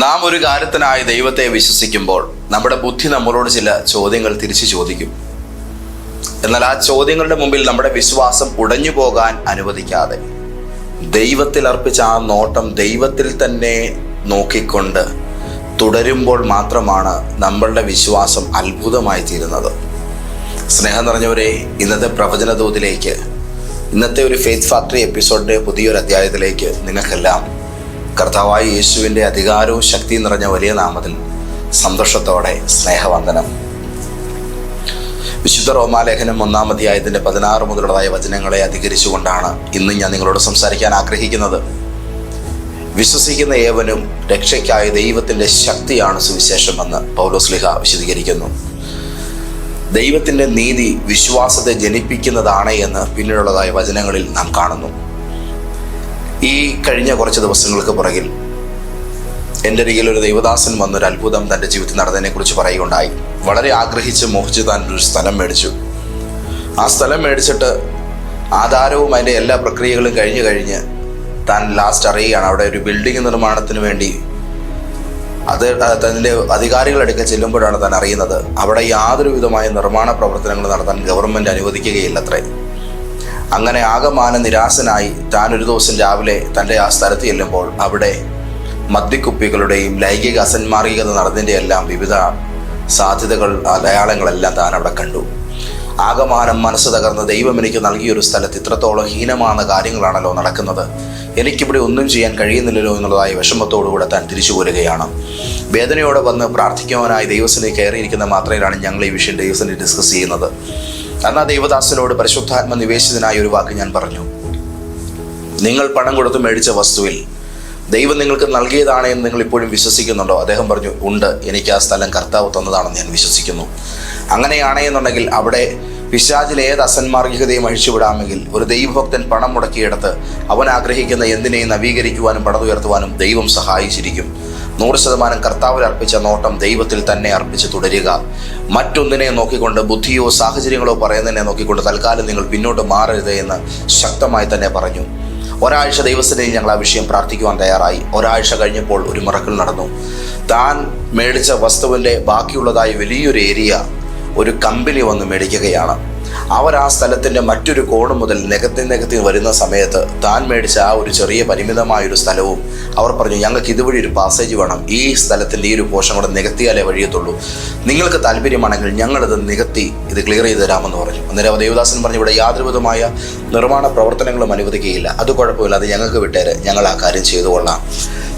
നാം ഒരു കാര്യത്തിനായ ദൈവത്തെ വിശ്വസിക്കുമ്പോൾ നമ്മുടെ ബുദ്ധി നമ്മളോട് ചില ചോദ്യങ്ങൾ തിരിച്ചു ചോദിക്കും. എന്നാൽ ആ ചോദ്യങ്ങളുടെ മുമ്പിൽ നമ്മുടെ വിശ്വാസം ഉടഞ്ഞു പോകാൻ അനുവദിക്കാതെ ദൈവത്തിൽ അർപ്പിച്ച ആ നോട്ടം ദൈവത്തിൽ തന്നെ നോക്കിക്കൊണ്ട് തുടരുമ്പോൾ മാത്രമാണ് നമ്മളുടെ വിശ്വാസം അത്ഭുതമായി തീരുന്നത്. സ്നേഹം നിറഞ്ഞവരെ ഇന്നത്തെ പ്രവചന തോതിലേക്ക് ഇന്നത്തെ ഒരു ഫെയ്ത്ത് ഫാക്ടറി എപ്പിസോഡിന്റെ പുതിയൊരു അധ്യായത്തിലേക്ക് നിങ്ങൾക്കെല്ലാം കർത്താവായ യേശുവിന്റെ അധികാരവും ശക്തിയും നിറഞ്ഞ വലിയ നാമത്തിൽ സന്തോഷത്തോടെ സ്നേഹവന്ദനം. വിശുദ്ധ റോമാലേഖനം ഒന്നാം അധ്യായത്തിന്റെ പതിനാറ് മുതലുള്ളതായ വചനങ്ങളെ അധികരിച്ചുകൊണ്ടാണ് ഇന്ന് ഞാൻ നിങ്ങളോട് സംസാരിക്കാൻ ആഗ്രഹിക്കുന്നത്. വിശ്വസിക്കുന്ന ഏവനും രക്ഷയ്ക്കായ ദൈവത്തിന്റെ ശക്തിയാണ് സുവിശേഷമെന്ന് പൗലോസ്ലിഹ വിശദീകരിക്കുന്നു. ദൈവത്തിന്റെ നീതി വിശ്വാസത്തെ ജനിപ്പിക്കുന്നതാണ് എന്ന് പിന്നീടുള്ളതായ വചനങ്ങളിൽ നാം കാണുന്നു. ഈ കഴിഞ്ഞ കുറച്ച് ദിവസങ്ങൾക്ക് പുറകിൽ എന്റെ അരികിൽ ഒരു ദൈവദാസൻ വന്നൊരു അത്ഭുതം തന്റെ ജീവിതത്തിൽ നടന്നതിനെ കുറിച്ച് പറയുകയുണ്ടായി. വളരെ ആഗ്രഹിച്ച് മോഹിച്ച് താൻ ഒരു സ്ഥലം മേടിച്ചു. ആ സ്ഥലം മേടിച്ചിട്ട് ആധാരവും അതിന്റെ എല്ലാ പ്രക്രിയകളും കഴിഞ്ഞ് കഴിഞ്ഞ് താൻ ലാസ്റ്റ് അറിയുകയാണ്. അവിടെ ഒരു ബിൽഡിംഗ് നിർമ്മാണത്തിന് വേണ്ടി അത് തന്റെ അധികാരികളെടുക്കെ ചെല്ലുമ്പോഴാണ് താൻ അറിയുന്നത്. അവിടെ യാതൊരു വിധമായ നിർമ്മാണ പ്രവർത്തനങ്ങൾ നടത്താൻ ഗവൺമെന്റ് അനുവദിക്കുകയില്ലത്രേ. അങ്ങനെ ആകമാന നിരാശനായി താൻ ഒരു ദിവസം രാവിലെ തന്റെ ആ സ്ഥലത്ത് ചെല്ലുമ്പോൾ അവിടെ മദ്യക്കുപ്പികളുടെയും ലൈംഗിക അസന്മാർഗികത നടന്നതിന്റെ എല്ലാം വിവിധ സാധ്യതകൾ അടയാളങ്ങളെല്ലാം താൻ അവിടെ കണ്ടു. ആകമാനം മനസ്സ് തകർന്ന ദൈവം എനിക്ക് നൽകിയൊരു സ്ഥലത്ത് ഇത്രത്തോളം ഹീനമായ കാര്യങ്ങളാണല്ലോ നടക്കുന്നത്. എനിക്കിവിടെ ഒന്നും ചെയ്യാൻ കഴിയുന്നില്ലല്ലോ എന്നുള്ളതായ വിഷമത്തോടുകൂടെ താൻ തിരിച്ചു പോരുകയാണ്. വേദനയോടെ വന്ന് പ്രാർത്ഥിക്കുവാനായി ദൈവസിനെ കയറിയിരിക്കുന്ന മാത്രയിലാണ് ഞങ്ങൾ ഈ വിഷയം ദൈവസിനെ ഡിസ്കസ് ചെയ്യുന്നത്. എന്നാൽ ദൈവദാസനോട് പരിശുദ്ധാത്മ നിവേശിതനായ ഒരു വാക്ക് ഞാൻ പറഞ്ഞു. നിങ്ങൾ പണം കൊടുത്ത് മേടിച്ച വസ്തുവിൽ ദൈവം നിങ്ങൾക്ക് നൽകിയതാണ് എന്ന് നിങ്ങൾ ഇപ്പോഴും വിശ്വസിക്കുന്നുണ്ടോ? അദ്ദേഹം പറഞ്ഞു ഉണ്ട് എനിക്ക് ആ സ്ഥലം കർത്താവ് തന്നതാണെന്ന് ഞാൻ വിശ്വസിക്കുന്നു. അങ്ങനെയാണെന്നുണ്ടെങ്കിൽ അവിടെ പിശാചിൽ ഏത് അസന്മാർഗികതയും അഴിച്ചുവിടാമെങ്കിൽ ഒരു ദൈവഭക്തൻ പണം മുടക്കിയെടുത്ത് അവൻ ആഗ്രഹിക്കുന്ന എന്തിനേയും നവീകരിക്കുവാനും പണതുയർത്തുവാനും ദൈവം സഹായിച്ചിരിക്കും. നൂറ് ശതമാനം കർത്താവിൽ അർപ്പിച്ച നോട്ടം ദൈവത്തിൽ തന്നെ അർപ്പിച്ച് തുടരുക. മറ്റൊന്നിനെ നോക്കിക്കൊണ്ട് ബുദ്ധിയോ സാഹചര്യങ്ങളോ പറയുന്നതിനെ നോക്കിക്കൊണ്ട് തൽക്കാലം നിങ്ങൾ പിന്നോട്ട് മാറരുത് എന്ന് ശക്തമായി തന്നെ പറഞ്ഞു. ഒരാഴ്ച ദൈവസ്ഥനെ ഞങ്ങൾ ആ വിഷയം പ്രാർത്ഥിക്കുവാൻ തയ്യാറായി. ഒരാഴ്ച കഴിഞ്ഞപ്പോൾ ഒരു മറക്കൽ നടന്നു. താൻ മേടിച്ച വസ്തുവിന്റെ ബാക്കിയുള്ളതായി വലിയൊരു ഏരിയ ഒരു കമ്പനി വന്ന് മേടിക്കുകയാണ്. അവർ ആ സ്ഥലത്തിന്റെ മറ്റൊരു കോണ് മുതൽ നികത്തി നികത്തി വരുന്ന സമയത്ത് താൻ മേടിച്ച ആ ഒരു ചെറിയ പരിമിതമായൊരു സ്ഥലവും അവർ പറഞ്ഞു ഞങ്ങൾക്ക് ഇതുവഴി ഒരു പാസേജ് വേണം. ഈ സ്ഥലത്തിന്റെ ഈ ഒരു പോഷൻ കൂടെ നികത്തിയാലേ വഴിയത്തുള്ളൂ. നിങ്ങൾക്ക് താല്പര്യമാണെങ്കിൽ ഞങ്ങളത് നികത്തി ഇത് ക്ലിയർ ചെയ്ത് തരാമെന്ന് പറഞ്ഞു. അന്നേരം ദേവദാസൻ പറഞ്ഞു ഇവിടെ യാതൊരുവിധമായ നിർമ്മാണ പ്രവർത്തനങ്ങളും അനുവദിക്കുകയില്ല. അത് കുഴപ്പമില്ല. അത് ഞങ്ങൾക്ക് വിട്ടേര്. ഞങ്ങൾ ആ കാര്യം ചെയ്തുകൊള്ളാം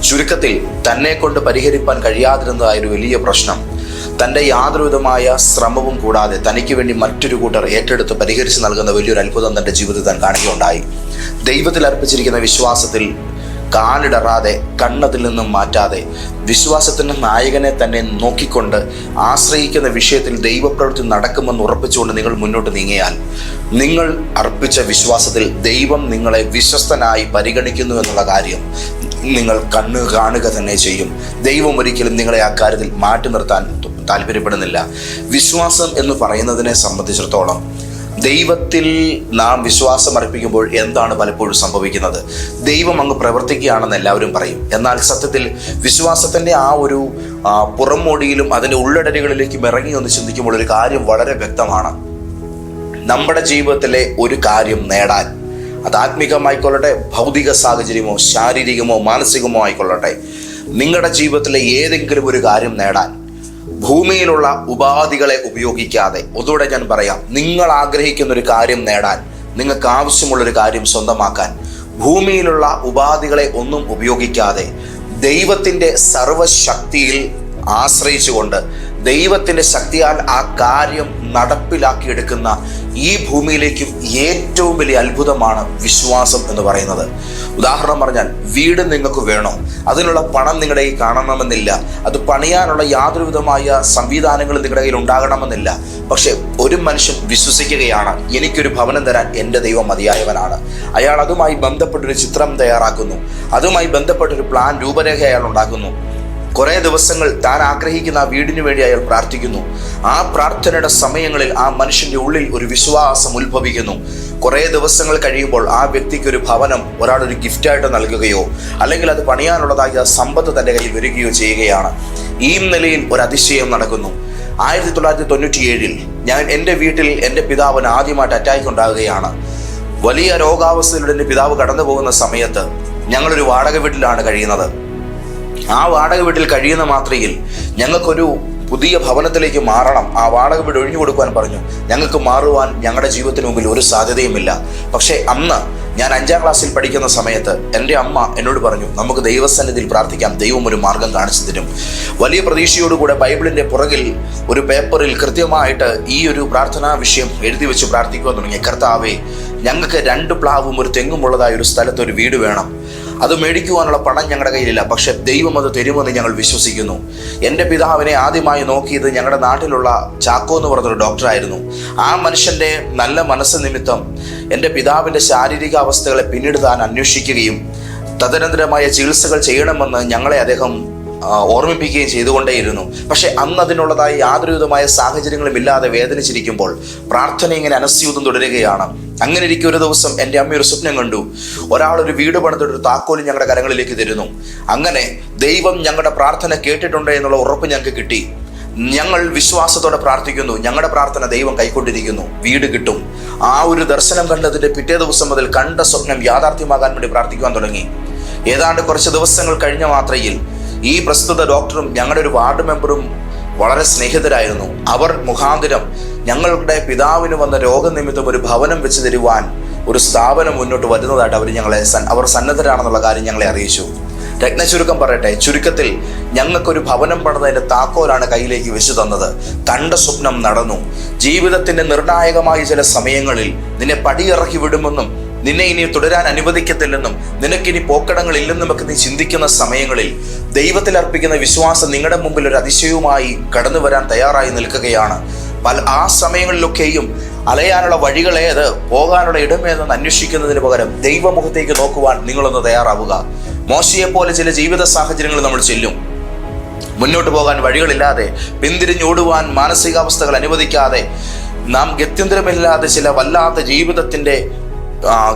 ചുരുക്കത്തിൽ തന്നെ കൊണ്ട് പരിഹരിപ്പാൻ കഴിയാതിരുന്നതായ ഒരു വലിയ പ്രശ്നം തന്റെ യാതൊരുവിധമായ ശ്രമവും കൂടാതെ തനിക്ക് വേണ്ടി മറ്റൊരു കൂട്ടർ ഏറ്റെടുത്ത് പരിഹരിച്ച് നൽകുന്ന വലിയൊരു അത്ഭുതം തന്റെ ജീവിതത്തിൽ താൻ കാണുകയുണ്ടായി. ദൈവത്തിൽ അർപ്പിച്ചിരിക്കുന്ന വിശ്വാസത്തിൽ കാലിടറാതെ കണ്ണതിൽ നിന്നും മാറ്റാതെ വിശ്വാസത്തിന്റെ നായകനെ തന്നെ നോക്കിക്കൊണ്ട് ആശ്രയിക്കുന്ന വിഷയത്തിൽ ദൈവപ്രവൃത്തി നടക്കുമെന്ന് ഉറപ്പിച്ചുകൊണ്ട് നിങ്ങൾ മുന്നോട്ട് നീങ്ങിയാൽ നിങ്ങൾ അർപ്പിച്ച വിശ്വാസത്തിൽ ദൈവം നിങ്ങളെ വിശ്വസ്തനായി പരിഗണിക്കുന്നു എന്നുള്ള കാര്യം നിങ്ങൾ കണ്ണ് കാണുക തന്നെ ചെയ്യും. ദൈവം ഒരിക്കലും നിങ്ങളെ ആ കാര്യത്തിൽ മാറ്റി നിർത്താൻ താല്പര്യപ്പെടുന്നില്ല. വിശ്വാസം എന്ന് പറയുന്നതിനെ സംബന്ധിച്ചിടത്തോളം ദൈവത്തിൽ നാം വിശ്വാസം അർപ്പിക്കുമ്പോൾ എന്താണ് പലപ്പോഴും സംഭവിക്കുന്നത്? ദൈവം അങ്ങ് പ്രവർത്തിക്കുകയാണെന്ന് എല്ലാവരും പറയും. എന്നാൽ സത്യത്തിൽ വിശ്വാസത്തിന്റെ ആ ഒരു പുറംമോടിയിലും അതിന്റെ ഉള്ളടലുകളിലേക്കും ഇറങ്ങി ഒന്ന് ചിന്തിക്കുമ്പോൾ ഒരു കാര്യം വളരെ വ്യക്തമാണ്. നമ്മുടെ ജീവിതത്തിലെ ഒരു കാര്യം നേടാൻ അത് ആത്മീകമായിക്കൊള്ളട്ടെ ഭൗതിക സാഹചര്യമോ ശാരീരികമോ മാനസികമോ ആയിക്കൊള്ളട്ടെ നിങ്ങളുടെ ജീവിതത്തിലെ ഏതെങ്കിലും ഒരു കാര്യം നേടാൻ ഭൂമിയിലുള്ള ഉപാധികളെ ഉപയോഗിക്കാതെ ഒന്നുകൂടെ ഞാൻ പറയാം നിങ്ങൾ ആഗ്രഹിക്കുന്ന ഒരു കാര്യം നേടാൻ നിങ്ങൾക്ക് ആവശ്യമുള്ള ഒരു കാര്യം സ്വന്തമാക്കാൻ ഭൂമിയിലുള്ള ഉപാധികളെ ഒന്നും ഉപയോഗിക്കാതെ ദൈവത്തിന്റെ സർവശക്തിയിൽ ആശ്രയിച്ചുകൊണ്ട് ദൈവത്തിന്റെ ശക്തിയാൽ ആ കാര്യം നടപ്പിലാക്കിയെടുക്കുന്ന ഈ ഭൂമിയിലേക്കും ഏറ്റവും വലിയ അത്ഭുതമാണ് വിശ്വാസം എന്ന് പറയുന്നത്. ഉദാഹരണം പറഞ്ഞാൽ വീട് നിങ്ങൾക്ക് വേണോ? അതിനുള്ള പണം നിങ്ങളുടെ കയ്യിൽ കാണണമെന്നില്ല. അത് പണിയാനുള്ള യാതൊരു വിധമായ സംവിധാനങ്ങളും നിങ്ങളുടെ കയ്യിൽ ഉണ്ടാകണമെന്നില്ല. പക്ഷെ ഒരു മനുഷ്യൻ വിശ്വസിക്കുകയാണ് എനിക്കൊരു ഭവനം തരാൻ എന്റെ ദൈവം മതിയായവനാണ്. അയാൾ അതുമായി ബന്ധപ്പെട്ടൊരു ചിത്രം തയ്യാറാക്കുന്നു. അതുമായി ബന്ധപ്പെട്ടൊരു പ്ലാൻ രൂപരേഖ അയാൾ ഉണ്ടാക്കുന്നു. കുറേ ദിവസങ്ങൾ താൻ ആഗ്രഹിക്കുന്ന ആ വീടിനു വേണ്ടി അയാൾ പ്രാർത്ഥിക്കുന്നു. ആ പ്രാർത്ഥനയുടെ സമയങ്ങളിൽ ആ മനുഷ്യന്റെ ഉള്ളിൽ ഒരു വിശ്വാസം ഉത്ഭവിക്കുന്നു. കുറേ ദിവസങ്ങൾ കഴിയുമ്പോൾ ആ വ്യക്തിക്ക് ഒരു ഭവനം ഒരാൾ ഒരു ഗിഫ്റ്റായിട്ട് നൽകുകയോ അല്ലെങ്കിൽ അത് പണിയാനുള്ളതായ സമ്പത്ത് തന്റെ കയ്യിൽ വരികയോ ചെയ്യുകയാണ്. ഈ നിലയിൽ ഒരു അതിശയം നടക്കുന്നു. ആയിരത്തി തൊള്ളായിരത്തി തൊണ്ണൂറ്റി ഏഴിൽ ഞാൻ എന്റെ വീട്ടിൽ എന്റെ പിതാവിന് ആദ്യമായിട്ട് അറ്റാക്ക് ഉണ്ടാകുകയാണ്. വലിയ രോഗാവസ്ഥയിലൂടെ എന്റെ പിതാവ് കടന്നു പോകുന്ന സമയത്ത് ഞങ്ങളൊരു വാടക വീട്ടിലാണ് കഴിയുന്നത്. ആ വാടക വീട്ടിൽ കഴിയുന്ന മാത്രയിൽ ഞങ്ങൾക്കൊരു പുതിയ ഭവനത്തിലേക്ക് മാറണം. ആ വാടക വീട് ഒഴിഞ്ഞു കൊടുക്കുവാൻ പറഞ്ഞു. ഞങ്ങൾക്ക് മാറുവാൻ ഞങ്ങളുടെ ജീവിതത്തിന് മുമ്പിൽ ഒരു സാധ്യതയുമില്ല. പക്ഷേ അന്ന് ഞാൻ അഞ്ചാം ക്ലാസ്സിൽ പഠിക്കുന്ന സമയത്ത് എന്റെ അമ്മ എന്നോട് പറഞ്ഞു നമുക്ക് ദൈവസന്നിധിയിൽ പ്രാർത്ഥിക്കാം. ദൈവം ഒരു മാർഗം കാണിച്ചു തരും. വലിയ പ്രതീക്ഷയോടുകൂടെ ബൈബിളിന്റെ പുറകിൽ ഒരു പേപ്പറിൽ കൃത്യമായിട്ട് ഈ ഒരു പ്രാർത്ഥനാ വിഷയം എഴുതി വെച്ച് പ്രാർത്ഥിക്കുവാൻ തുടങ്ങി. കർത്താവേ ഞങ്ങൾക്ക് രണ്ട് പ്ലാവും ഒരു തെങ്ങും ഉള്ളതായ ഒരു സ്ഥലത്ത് ഒരു വീട് വേണം. അത് മേടിക്കുവാനുള്ള പണം ഞങ്ങളുടെ കയ്യിലില്ല. പക്ഷെ ദൈവം അത് തരുമെന്ന് ഞങ്ങൾ വിശ്വസിക്കുന്നു. എന്റെ പിതാവിനെ ആദ്യമായി നോക്കിയത് ഞങ്ങളുടെ നാട്ടിലുള്ള ചാക്കോ എന്ന് പറഞ്ഞൊരു ഡോക്ടറായിരുന്നു. ആ മനുഷ്യന്റെ നല്ല മനസ്സ് നിമിത്തം എന്റെ പിതാവിന്റെ ശാരീരിക അവസ്ഥകളെ പിന്നീട് താൻ അന്വേഷിക്കുകയും തദനന്തരമായ ചികിത്സകൾ ചെയ്യണമെന്ന് ഞങ്ങളെ അദ്ദേഹം ഓർമ്മിപ്പിക്കുകയും ചെയ്തുകൊണ്ടേയിരുന്നു. പക്ഷെ അന്ന് അതിനുള്ളതായ യാതൊരുവിധമായ സാഹചര്യങ്ങളും ഇല്ലാതെ വേദനിച്ചിരിക്കുമ്പോൾ പ്രാർത്ഥന ഇങ്ങനെ അനസ്യൂതം തുടരുകയാണ്. അങ്ങനെ ഇരിക്കും ഒരു ദിവസം എന്റെ അമ്മ ഒരു സ്വപ്നം കണ്ടു. ഒരാൾ ഒരു വീട് പണിതിട്ട് ഒരു താക്കോലും ഞങ്ങളുടെ കരങ്ങളിലേക്ക് തരുന്നു. അങ്ങനെ ദൈവം ഞങ്ങളുടെ പ്രാർത്ഥന കേട്ടിട്ടുണ്ട് എന്നുള്ള ഉറപ്പ് ഞങ്ങൾക്ക് കിട്ടി. ഞങ്ങൾ വിശ്വാസത്തോടെ പ്രാർത്ഥിക്കുന്നു. ഞങ്ങളുടെ പ്രാർത്ഥന ദൈവം കൈക്കൊണ്ടിരിക്കുന്നു. വീട് കിട്ടും. ആ ഒരു ദർശനം കണ്ടതിന്റെ പിറ്റേ ദിവസം മുതൽ കണ്ട സ്വപ്നം യാഥാർത്ഥ്യമാകാൻ വേണ്ടി പ്രാർത്ഥിക്കുവാൻ തുടങ്ങി. ഏതാണ്ട് കുറച്ച് ദിവസങ്ങൾ കഴിഞ്ഞ മാത്രയിൽ ഈ പ്രസ്തുത ഡോക്ടറും ഞങ്ങളുടെ ഒരു വാർഡ് മെമ്പറും വളരെ സ്നേഹിതരായിരുന്നു. അവർ മുഖാന്തരം ഞങ്ങളുടെ പിതാവിന് വന്ന രോഗനിമിത്തം ഒരു ഭവനം വെച്ച് തരുവാൻ ഒരു സ്ഥാപനം മുന്നോട്ട് വരുന്നതായിട്ട് അവർ ഞങ്ങളെ അവർ സന്നദ്ധരാണെന്നുള്ള കാര്യം ഞങ്ങളെ അറിയിച്ചു. രത്ന ചുരുക്കം പറയട്ടെ ചുരുക്കത്തിൽ ഞങ്ങൾക്കൊരു ഭവനം പണിതതിന്റെ താക്കോലാണ് കയ്യിലേക്ക് വെച്ചു തന്നത്. കണ്ട സ്വപ്നം നടന്നു. ജീവിതത്തിന്റെ നിർണായകമായ ചില സമയങ്ങളിൽ നിന്നെ പടിയിറക്കി വിടുമെന്നും നിന്നെ ഇനി തുടരാൻ അനുവദിക്കത്തില്ലെന്നും നിനക്കിനി പോക്കടങ്ങളില്ലെന്നും ഒക്കെ നീ ചിന്തിക്കുന്ന സമയങ്ങളിൽ ദൈവത്തിൽ അർപ്പിക്കുന്ന വിശ്വാസം നിങ്ങളുടെ മുമ്പിൽ ഒരു അതിശയവുമായി കടന്നു വരാൻ തയ്യാറായി നിൽക്കുകയാണ്. പല ആ സമയങ്ങളിലൊക്കെയും അലയാനുള്ള വഴികളേത് പോകാനുള്ള ഇടമേതെന്ന് അന്വേഷിക്കുന്നതിന് പകരം ദൈവമുഖത്തേക്ക് നോക്കുവാൻ നിങ്ങളൊന്ന് തയ്യാറാവുക. മോശയെ പോലെ ചില ജീവിത സാഹചര്യങ്ങൾ നമ്മൾ ചെല്ലും. മുന്നോട്ട് പോകാൻ വഴികളില്ലാതെ പിന്തിരിഞ്ഞോടുവാൻ മാനസികാവസ്ഥകൾ അനുവദിക്കാതെ നാം ഗത്യന്തരമില്ലാതെ ചില വല്ലാത്ത ജീവിതത്തിന്റെ ആ,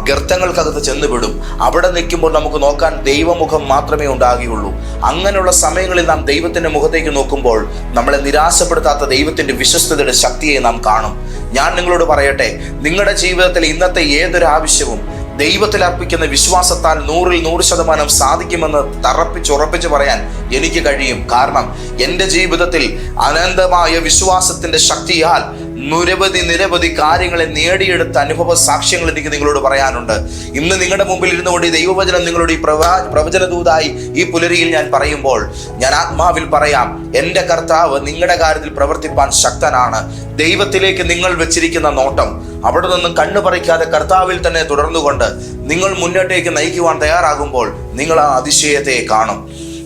ഗർത്തങ്ങൾക്കകത്ത് ചെന്നുപെടും. അവിടെ നിൽക്കുമ്പോൾ നമുക്ക് നോക്കാൻ ദൈവമുഖം മാത്രമേ ഉണ്ടാകുകയുള്ളൂ. അങ്ങനെയുള്ള സമയങ്ങളിൽ നാം ദൈവത്തിന്റെ മുഖത്തേക്ക് നോക്കുമ്പോൾ നമ്മളെ നിരാശപ്പെടുത്താത്ത ദൈവത്തിന്റെ വിശ്വസ്തതയുടെ ശക്തിയെ നാം കാണും. ഞാൻ നിങ്ങളോട് പറയട്ടെ നിങ്ങളുടെ ജീവിതത്തിൽ ഇന്നത്തെ ഏതൊരു ആവശ്യവും ദൈവത്തിൽ അർപ്പിക്കുന്ന വിശ്വാസത്താൽ നൂറിൽ നൂറ് ശതമാനം സാധിക്കുമെന്ന് തറപ്പിച്ചുറപ്പിച്ച് പറയാൻ എനിക്ക് കഴിയും. കാരണം എന്റെ ജീവിതത്തിൽ അനന്തമായ വിശ്വാസത്തിന്റെ ശക്തിയാൽ നിരവധി നിരവധി കാര്യങ്ങളെ നേടിയെടുത്ത അനുഭവ സാക്ഷ്യങ്ങൾ എനിക്ക് നിങ്ങളോട് പറയാനുണ്ട്. ഇന്ന് നിങ്ങളുടെ മുമ്പിൽ ഇരുന്നുകൊണ്ട് ഈ ദൈവവചനം നിങ്ങളോട് ഈ പ്രവാ പ്രവചനദൂതായി ഈ പുലരിയിൽ ഞാൻ പറയുമ്പോൾ ഞാൻ ആത്മാവിൽ പറയാം എന്റെ കർത്താവ് നിങ്ങളുടെ കാര്യത്തിൽ പ്രവർത്തിപ്പാൻ ശക്തനാണ്. ദൈവത്തിലേക്ക് നിങ്ങൾ വെച്ചിരിക്കുന്ന നോട്ടം അവിടെ നിന്നും കണ്ണു പറിക്കാതെ കർത്താവിൽ തന്നെ തുടർന്നുകൊണ്ട് നിങ്ങൾ മുന്നോട്ടേക്ക് നയിക്കുവാൻ തയ്യാറാകുമ്പോൾ നിങ്ങൾ ആ അതിശയത്തെ കാണും.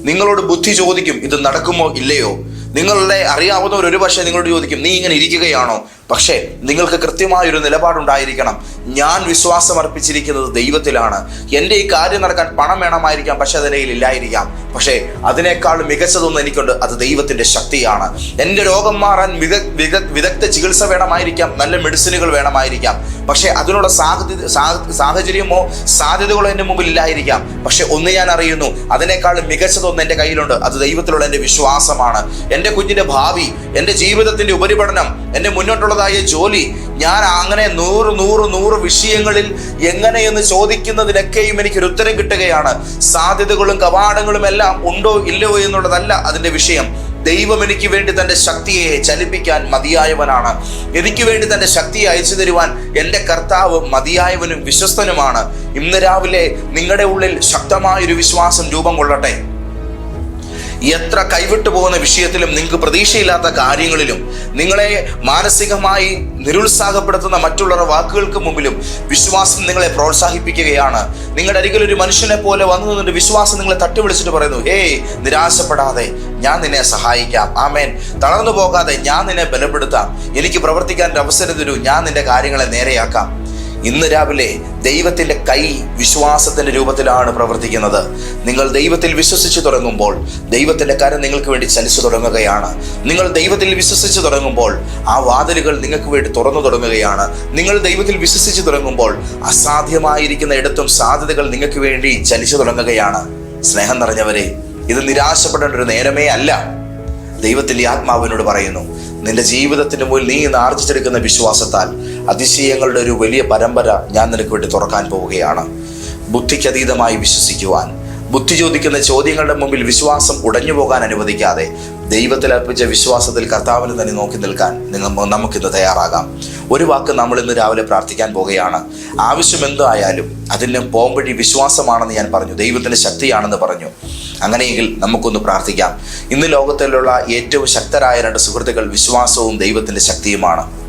നിങ്ങളോട് ബുദ്ധി ചോദിക്കും ഇത് നടക്കുമോ ഇല്ലയോ? നിങ്ങളുടെ അറിയാവുന്നവർ ഒരു പക്ഷേ നിങ്ങളോട് ചോദിക്കും നീ ഇങ്ങനെ ഇരിക്കുകയാണോ? പക്ഷേ നിങ്ങൾക്ക് കൃത്യമായൊരു നിലപാടുണ്ടായിരിക്കണം. ഞാൻ വിശ്വാസം അർപ്പിച്ചിരിക്കുന്നത് ദൈവത്തിലാണ്. എന്റെ ഈ കാര്യം നടക്കാൻ പണം വേണമായിരിക്കാം പക്ഷെ അതിന്റെ കയ്യിൽ ഇല്ലായിരിക്കാം. പക്ഷേ അതിനേക്കാൾ മികച്ചതൊന്നും എനിക്കുണ്ട് അത് ദൈവത്തിന്റെ ശക്തിയാണ്. എന്റെ രോഗം മാറാൻ മിക വിദ- വിദഗ്ധ ചികിത്സ വേണമായിരിക്കാം നല്ല മെഡിസിനുകൾ വേണമായിരിക്കാം. പക്ഷേ അതിനുള്ള സാഹചര്യ സാഹചര്യമോ സാധ്യതകളോ എന്റെ മുമ്പിൽ ഇല്ലായിരിക്കാം. പക്ഷെ ഒന്ന് ഞാൻ അറിയുന്നു അതിനേക്കാൾ മികച്ചതൊന്ന് എന്റെ കയ്യിലുണ്ട് അത് ദൈവത്തിലുള്ള എന്റെ വിശ്വാസമാണ്. എന്റെ കുഞ്ഞിന്റെ ഭാവി എന്റെ ജീവിതത്തിന്റെ ഉപരിപഠനം എന്റെ മുന്നോട്ടുള്ളതായ ജോലി. ഞാൻ അങ്ങനെ നൂറ് നൂറ് നൂറ് വിഷയങ്ങളിൽ എങ്ങനെയെന്ന് ചോദിക്കുന്നതിനൊക്കെയും എനിക്കൊരു ഉത്തരം കിട്ടുകയാണ്. സാധ്യതകളും കവാടങ്ങളും എല്ലാം ഉണ്ടോ ഇല്ലയോ എന്നുള്ളതല്ല അതിന്റെ വിഷയം. ദൈവം എനിക്ക് വേണ്ടി തന്റെ ശക്തിയെ ചലിപ്പിക്കാൻ മതിയായവനാണ്. എനിക്ക് വേണ്ടി തന്റെ ശക്തിയെ അയച്ചു തരുവാൻ എന്റെ കർത്താവ് മതിയായവനും വിശ്വസ്തനുമാണ്. ഇന്ന് രാവിലെ നിങ്ങളുടെ ഉള്ളിൽ ശക്തമായൊരു വിശ്വാസം രൂപം കൊള്ളട്ടെ. എത്ര കൈവിട്ടു പോകുന്ന വിഷയത്തിലും നിങ്ങൾക്ക് പ്രതീക്ഷയില്ലാത്ത കാര്യങ്ങളിലും നിങ്ങളെ മാനസികമായി നിരുത്സാഹപ്പെടുത്തുന്ന മറ്റുള്ളവരുടെ വാക്കുകൾക്ക് മുമ്പിലും വിശ്വാസം നിങ്ങളെ പ്രോത്സാഹിപ്പിക്കുകയാണ്. നിങ്ങളുടെ അരികിൽ ഒരു മനുഷ്യനെ പോലെ വന്നു നിന്നിട്ട് വിശ്വാസം നിങ്ങളെ തട്ടി വിളിച്ചിട്ട് പറയുന്നു ഹേയ് നിരാശപ്പെടാതെ ഞാൻ നിന്നെ സഹായിക്കാം. ആമേൻ. തളർന്നു പോകാതെ ഞാൻ നിന്നെ ബലപ്പെടുത്താം. എനിക്ക് പ്രവർത്തിക്കാൻ ഒരു അവസരം തരൂ. ഞാൻ നിന്റെ കാര്യങ്ങളെ നേരെയാക്കാം. ഇന്ന് രാവിലെ ദൈവത്തിന്റെ കൈ വിശ്വാസത്തിന്റെ രൂപത്തിലാണ് പ്രവർത്തിക്കുന്നത്. നിങ്ങൾ ദൈവത്തിൽ വിശ്വസിച്ച് തുടങ്ങുമ്പോൾ ദൈവത്തിന്റെ കരം നിങ്ങൾക്ക് വേണ്ടി ചലിച്ചു തുടങ്ങുകയാണ്. നിങ്ങൾ ദൈവത്തിൽ വിശ്വസിച്ച് തുടങ്ങുമ്പോൾ ആ വാതിലുകൾ നിങ്ങൾക്ക് വേണ്ടി തുറന്നു തുടങ്ങുകയാണ്. നിങ്ങൾ ദൈവത്തിൽ വിശ്വസിച്ചു തുടങ്ങുമ്പോൾ അസാധ്യമായിരിക്കുന്ന ഇടത്തും സാധ്യതകൾ നിങ്ങൾക്ക് വേണ്ടി ചലിച്ചു തുടങ്ങുകയാണ്. സ്നേഹം നിറഞ്ഞവരെ ഇത് നിരാശപ്പെടേണ്ട ഒരു നേരമേ അല്ല. ദൈവത്തിൽ ആത്മാവിനോട് പറയുന്നു നിന്റെ ജീവിതത്തിന് മുന്നിൽ നീ ഇന്ന് ആർജിച്ചെടുക്കുന്ന വിശ്വാസത്താൽ അതിശയങ്ങളുടെ ഒരു വലിയ പരമ്പര ഞാൻ നിനക്ക് വേണ്ടി തുറക്കാൻ പോവുകയാണ്. ബുദ്ധിക്കതീതമായി വിശ്വസിക്കുവാൻ ബുദ്ധി ചോദിക്കുന്ന ചോദ്യങ്ങളുടെ മുമ്പിൽ വിശ്വാസം ഉടഞ്ഞു പോകാൻ അനുവദിക്കാതെ ദൈവത്തിൽ അർപ്പിച്ച വിശ്വാസത്തിൽ കർത്താവിന് തന്നെ നോക്കി നിൽക്കാൻ നിങ്ങൾ നമുക്കിന്ന് തയ്യാറാകാം. ഒരു വാക്ക് നമ്മൾ ഇന്ന് രാവിലെ പ്രാർത്ഥിക്കാൻ പോകുകയാണ് ആവശ്യം എന്തായാലും അതിന് പോംവഴി വിശ്വാസമാണെന്ന് ഞാൻ പറഞ്ഞു ദൈവത്തിന്റെ ശക്തിയാണെന്ന് പറഞ്ഞു. അങ്ങനെയെങ്കിൽ നമുക്കൊന്ന് പ്രാർത്ഥിക്കാം. ഇന്ന് ലോകത്തിലുള്ള ഏറ്റവും ശക്തരായ രണ്ട് സുഹൃത്തുക്കൾ വിശ്വാസവും ദൈവത്തിന്റെ ശക്തിയുമാണ്.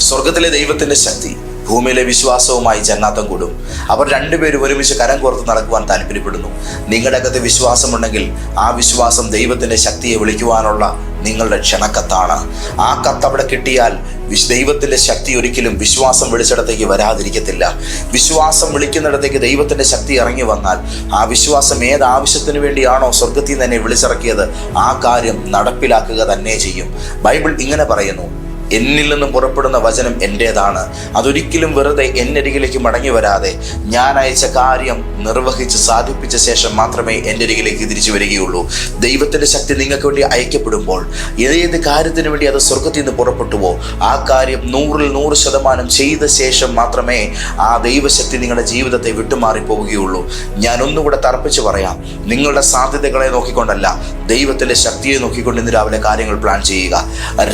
സ്വർഗത്തിലെ ദൈവത്തിന്റെ ശക്തി ഭൂമിയിലെ വിശ്വാസവുമായി ജന്നാത്തം കൂടും. അവർ രണ്ടുപേരും ഒരുമിച്ച് കരം കോർത്ത് നടക്കുവാൻ താല്പര്യപ്പെടുന്നു. നിങ്ങളുടെ അകത്ത് വിശ്വാസമുണ്ടെങ്കിൽ ആ വിശ്വാസം ദൈവത്തിന്റെ ശക്തിയെ വിളിക്കുവാനുള്ള നിങ്ങളുടെ ക്ഷണക്കത്താണ്. ആ കത്ത് അവിടെ കിട്ടിയാൽ വിശ് ദൈവത്തിന്റെ ശക്തി ഒരിക്കലും വിശ്വാസം വിളിച്ചിടത്തേക്ക് വരാതിരിക്കത്തില്ല. വിശ്വാസം വിളിക്കുന്നിടത്തേക്ക് ദൈവത്തിന്റെ ശക്തി ഇറങ്ങി വന്നാൽ ആ വിശ്വാസം ഏത് ആവശ്യത്തിന് വേണ്ടിയാണോ സ്വർഗത്തിൽ നിന്ന് എന്നെ വിളിച്ചിറക്കിയത് ആ കാര്യം നടപ്പിലാക്കുക തന്നെ ചെയ്യും. ബൈബിൾ ഇങ്ങനെ പറയുന്നു എന്നിൽ നിന്നും പുറപ്പെടുന്ന വചനം എന്റേതാണ് അതൊരിക്കലും വെറുതെ എന്നരികിലേക്ക് മടങ്ങി വരാതെ ഞാൻ അയച്ച കാര്യം നിർവഹിച്ച് സാധിപ്പിച്ച ശേഷം മാത്രമേ എന്റെ അരികിലേക്ക് തിരിച്ചു വരികയുള്ളൂ. ദൈവത്തിന്റെ ശക്തി നിങ്ങൾക്ക് വേണ്ടി അയക്കപ്പെടുമ്പോൾ ഏത് കാര്യത്തിന് വേണ്ടി അത് സ്വർഗത്തിൽ നിന്ന് പുറപ്പെട്ടുവോ ആ കാര്യം നൂറിൽ നൂറ് ശതമാനം ചെയ്ത ശേഷം മാത്രമേ ആ ദൈവശക്തി നിങ്ങളുടെ ജീവിതത്തെ വിട്ടുമാറി പോവുകയുള്ളൂ ഞാൻ ഒന്നുകൂടെ തർപ്പിച്ച് പറയാം. നിങ്ങളുടെ സാധ്യതകളെ നോക്കിക്കൊണ്ടല്ല ദൈവത്തിന്റെ ശക്തിയെ നോക്കിക്കൊണ്ട് ഇന്ന് രാവിലെ കാര്യങ്ങൾ പ്ലാൻ ചെയ്യുക.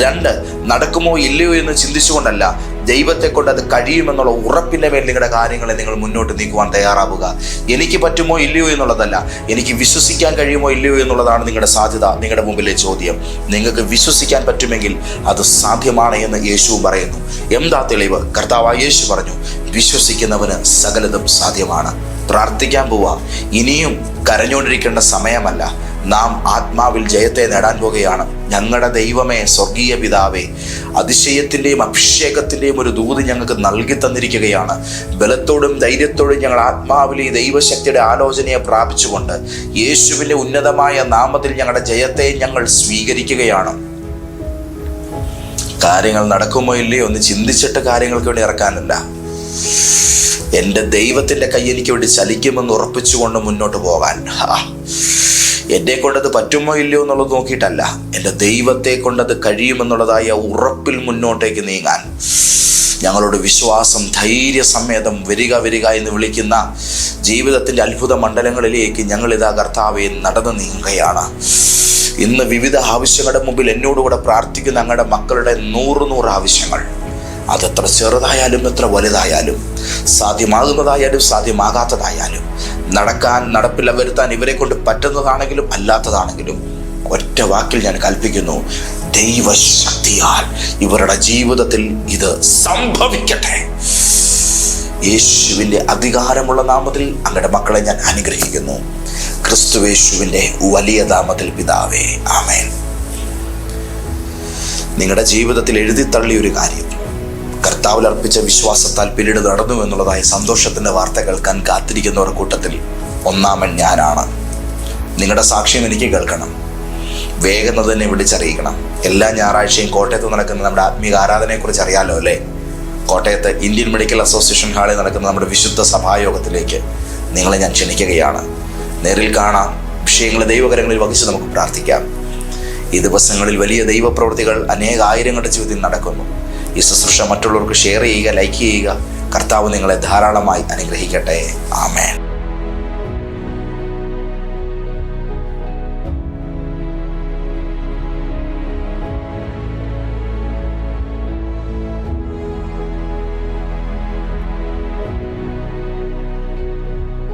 രണ്ട് നടക്കുമോ ഇല്ലയോ എന്ന് ചിന്തിച്ചുകൊണ്ടല്ല. ദൈവത്തെ കൊണ്ട് അത് കഴിയുമെന്നുള്ള ഉറപ്പിന്റെ മേൽ നിങ്ങളുടെ കാര്യങ്ങളെ നിങ്ങൾ മുന്നോട്ട് നീക്കുവാൻ തയ്യാറാവുക. എനിക്ക് പറ്റുമോ ഇല്ലയോ എന്നുള്ളതല്ല. എനിക്ക് വിശ്വസിക്കാൻ കഴിയുമോ ഇല്ലയോ എന്നുള്ളതാണ് നിങ്ങളുടെ സാധ്യത നിങ്ങളുടെ മുമ്പിലെ ചോദ്യം. നിങ്ങൾക്ക് വിശ്വസിക്കാൻ പറ്റുമെങ്കിൽ അത് സാധ്യമാണ് എന്ന് യേശുവും പറയുന്നു. എന്താ തെളിവ്? കർത്താവ് യേശു പറഞ്ഞു വിശ്വസിക്കുന്നവന് സകലതും സാധ്യമാണ്. പ്രാർത്ഥിക്കാൻ പോവാം. ഇനിയും കരഞ്ഞുകൊണ്ടിരിക്കേണ്ട സമയമല്ല. നാം ആത്മാവിൽ ജയത്തെ നേടാൻ പോകുകയാണ് ഞങ്ങളുടെ ദൈവമേ സ്വർഗീയ പിതാവേ അതിശയത്തിന്റെയും അഭിഷേകത്തിന്റെയും ഒരു ദൂതി ഞങ്ങൾക്ക് നൽകി തന്നിരിക്കുകയാണ്. ബലത്തോടും ധൈര്യത്തോടും ഞങ്ങൾ ആത്മാവിൽ ഈ ദൈവശക്തിയുടെ ആലോചനയെ പ്രാപിച്ചുകൊണ്ട് യേശുവിന്റെ ഉന്നതമായ നാമത്തിൽ ഞങ്ങളുടെ ജയത്തെ ഞങ്ങൾ സ്വീകരിക്കുകയാണ്. കാര്യങ്ങൾ നടക്കുമോ ഇല്ലയോ ഒന്ന് ചിന്തിച്ചിട്ട് കാര്യങ്ങൾക്ക് വേണ്ടി ഇറക്കാനല്ല. എന്റെ ദൈവത്തിന്റെ കൈ എനിക്ക് വേണ്ടി ചലിക്കുമെന്ന് ഉറപ്പിച്ചുകൊണ്ട് മുന്നോട്ട് പോകാൻ. എന്നെ കൊണ്ടത് പറ്റുമോ ഇല്ലയോ എന്നുള്ളത് നോക്കിയിട്ടല്ല. എന്റെ ദൈവത്തെ കൊണ്ടത് കഴിയുമെന്നുള്ളതായ ഉറപ്പിൽ മുന്നോട്ടേക്ക് നീങ്ങാൻ. ഞങ്ങളുടെ വിശ്വാസം ധൈര്യ ധൈര്യസമേതം വരിക വരിക എന്ന് വിളിക്കുന്ന ജീവിതത്തിന്റെ അത്ഭുത മണ്ഡലങ്ങളിലേക്ക് ഞങ്ങളിതാ കർത്താവെ നടന്നു നീങ്ങുകയാണ്. ഇന്ന് വിവിധ ആവശ്യങ്ങളുടെ മുമ്പിൽ എന്നോടുകൂടെ പ്രാർത്ഥിക്കുന്ന ഞങ്ങളുടെ മക്കളുടെ നൂറ് നൂറ് ആവശ്യങ്ങൾ. അതെത്ര ചെറുതായാലും എത്ര വലുതായാലും സാധ്യമാകുന്നതായാലും സാധ്യമാകാത്തതായാലും നടക്കാൻ നടപ്പിൽ വരുത്താൻ ഇവരെ കൊണ്ട് പറ്റുന്നതാണെങ്കിലും അല്ലാത്തതാണെങ്കിലും ഒറ്റ വാക്കിൽ ഞാൻ കൽപ്പിക്കുന്നു ദൈവശക്തിയാൽ ഇവരുടെ ജീവിതത്തിൽ ഇത് സംഭവിക്കട്ടെ. യേശുവിന്റെ അധികാരമുള്ള നാമത്തിൽ അങ്ങയുടെ മക്കളെ ഞാൻ അനുഗ്രഹിക്കുന്നു. ക്രിസ്തുവേശുവിന്റെ വലിയ നാമത്തിൽ പിതാവേ ആമേൻ. നിങ്ങളുടെ ജീവിതത്തിൽ എഴുതി തള്ളിയൊരു കാര്യം. കർത്താവിൽ അർപ്പിച്ച വിശ്വാസത്താൽ പിന്നീട് നടന്നു എന്നുള്ളതായ സന്തോഷത്തിന്റെ വാർത്ത കേൾക്കാൻ കാത്തിരിക്കുന്നവർ കൂട്ടത്തിൽ ഒന്നാമൻ ഞാനാണ്. നിങ്ങളുടെ സാക്ഷ്യം എനിക്ക് കേൾക്കണം. വേഗം തന്നെ വിളിച്ചറിയിക്കണം. എല്ലാ ഞായറാഴ്ചയും കോട്ടയത്ത് നടക്കുന്ന നമ്മുടെ ആത്മീയ ആരാധനയെക്കുറിച്ച് അറിയാലോ അല്ലേ? കോട്ടയത്ത് ഇന്ത്യൻ മെഡിക്കൽ അസോസിയേഷൻ ഹാളിൽ നടക്കുന്ന നമ്മുടെ വിശുദ്ധ സഭായോഗത്തിലേക്ക് നിങ്ങളെ ഞാൻ ക്ഷണിക്കുകയാണ്. നേരിൽ കാണാം. വിഷയങ്ങളെ ദൈവകരങ്ങളിൽ വഹിച്ച് നമുക്ക് പ്രാർത്ഥിക്കാം. ഈ ദിവസങ്ങളിൽ വലിയ ദൈവപ്രവൃത്തികൾ അനേകായിരങ്ങളുടെ ജീവിതത്തിൽ നടക്കുന്നു. ഈ ശുശ്രൂഷ മറ്റുള്ളവർക്ക് ഷെയർ ചെയ്യുക ലൈക്ക് ചെയ്യുക. കർത്താവ് നിങ്ങളെ ധാരാളമായി അനുഗ്രഹിക്കട്ടെ. ആമേൻ.